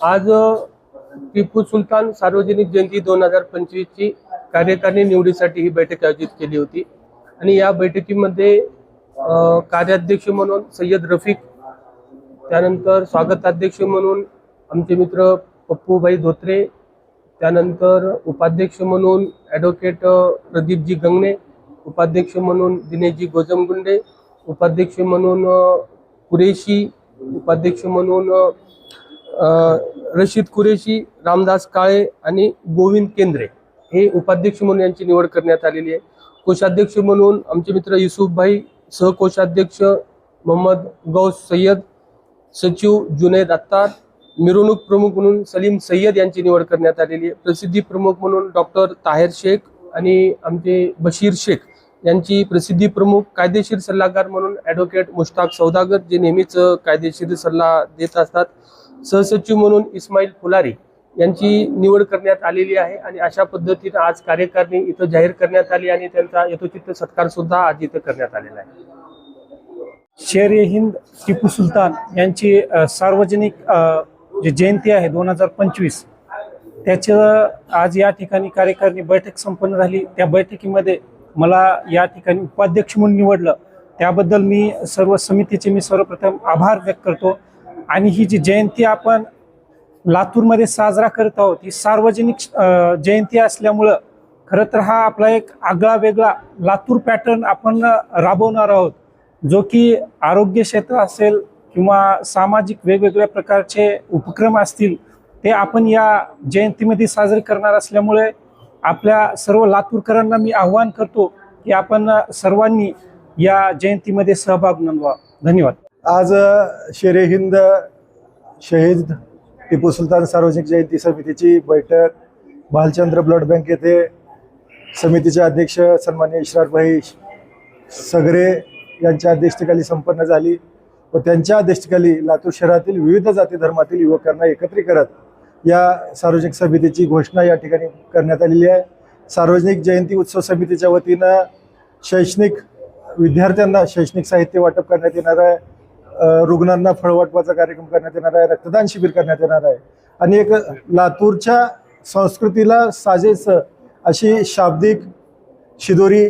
आज टिपू सुलतान सार्वजनिक जयंती दोन हजार पंचवीसची कार्यकारिणी निवडीसाठी ही बैठक आयोजित केली होती. आणि या बैठकीमध्ये कार्याध्यक्ष म्हणून सय्यद रफिक त्यानंतर स्वागताध्यक्ष म्हणून आमचे मित्र पप्पूभाई धोत्रे त्यानंतर उपाध्यक्ष म्हणून ॲडव्होकेट प्रदीपजी गंगणे उपाध्यक्ष म्हणून दिनेशजी गोजमगुंडे उपाध्यक्ष म्हणून कुरेशी उपाध्यक्ष म्हणून रशीद कुरेशी रामदास काळे आणि गोविंद केंद्रे हे उपाध्यक्ष म्हणून यांची निवड करण्यात आलेली आहे. कोषाध्यक्ष म्हणून आमचे मित्र युसुफभाई सहकोषाध्यक्ष मोहम्मद गौस सय्यद सचिव जुनेद अत्तार मिरवणूक प्रमुख म्हणून सलीम सय्यद यांची निवड करण्यात आलेली आहे. प्रसिद्धी प्रमुख म्हणून डॉक्टर ताहेर शेख आणि आमचे बशीर शेख यांची प्रसिद्धी प्रमुख कायदेशीर सल्लागार म्हणून ॲडव्होकेट मुश्ताक सौदागर जे नेहमीच कायदेशीर सल्ला देत असतात. सहसचिव म्हणून इस्माईल फुलारी यांची निवड करण्यात आलेली आहे आणि अशा पद्धतीनं आज कार्यकारिणी इथं जाहीर करण्यात आली आणि त्यांचा यथोचित सत्कार सुद्धा आज इथं करण्यात आलेला आहे. शेर ए हिंद टिपू सुलतान यांची सार्वजनिक जे जी जयंती आहे दोन हजार पंचवीस त्याचं आज या ठिकाणी कार्यकारिणी बैठक संपन्न झाली. त्या बैठकीमध्ये मला या ठिकाणी उपाध्यक्ष म्हणून निवडलं. त्याबद्दल मी सर्व समितीचे मी सर्वप्रथम आभार व्यक्त करतो. आणि ही जी जयंती आपण लातूरमध्ये साजरा करत आहोत ही सार्वजनिक जयंती असल्यामुळं खरं तर हा आपला एक आगळा वेगळा लातूर पॅटर्न आपण राबवणार आहोत. जो की आरोग्य क्षेत्र असेल किंवा सामाजिक वेगवेगळ्या प्रकारचे उपक्रम असतील ते आपण या जयंतीमध्ये साजरे करणार असल्यामुळे आपल्या सर्व लातूरकरांना मी आव्हान करतो की आपण सर्वांनी या जयंतीमध्ये सहभाग नोंदवा. धन्यवाद. आज शेरे हिंद शहीद टिपू सुलतान सार्वजनिक जयंती समितीची बैठक. भालचंद्र ब्लड बँक येथे समितीचे अध्यक्ष सन्मान्य इशराकभाई सगरे यांच्या अध्यक्षतेखाली संपन्न झाली व त्यांच्या अध्यक्षतेखाली लातूर शहरातील विविध जाती धर्मातील युवकांना एकत्रित करत या सार्वजनिक समितीची घोषणा या ठिकाणी करण्यात आलेली आहे. सार्वजनिक जयंती उत्सव समितीच्या वतीनं शैक्षणिक विद्यार्थ्यांना शैक्षणिक साहित्य वाटप करण्यात येणार आहे. रुग्णांना फळवाटवाचा कार्यक्रम करण्यात येणार आहे रक्तदान शिबिर करण्यात येणार आहे. आणि एक लातूरच्या संस्कृतीला साजेस अशी शाब्दिक शिदोरी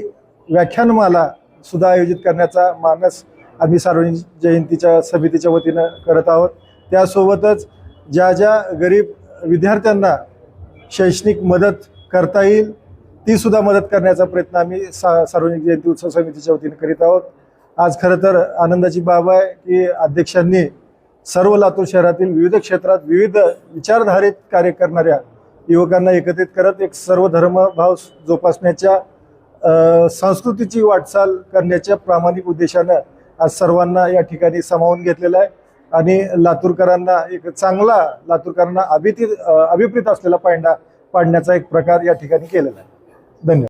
व्याख्यानमाला सुद्धा आयोजित करण्याचा मानस आम्ही सार्वजनिक जयंतीच्या समितीच्या वतीनं करत आहोत. त्यासोबतच ज्या ज्या गरीब विद्यार्थ्यांना शैक्षणिक मदत करता येईल तीसुद्धा मदत करण्याचा प्रयत्न आम्ही सा सार्वजनिक जयंती उत्सव समितीच्या वतीनं करीत आहोत. आज खरं तर आनंदाची बाब आहे की अध्यक्षांनी सर्व लातूर शहरातील विविध क्षेत्रात विविध विचारधारेत कार्य करणाऱ्या युवकांना एकत्रित करत एक सर्व धर्मभाव जोपासण्याच्या संस्कृतीची वाटचाल करण्याच्या प्रामाणिक उद्देशानं आज सर्वांना या ठिकाणी सामावून घेतलेलं आहे. आणि लातूरकरांना एक चांगला लातूरकरांना अभिती अ, अभिप्रेत असलेला पायंडा पाडण्याचा एक प्रकार या ठिकाणी केलेला आहे. धन्यवाद.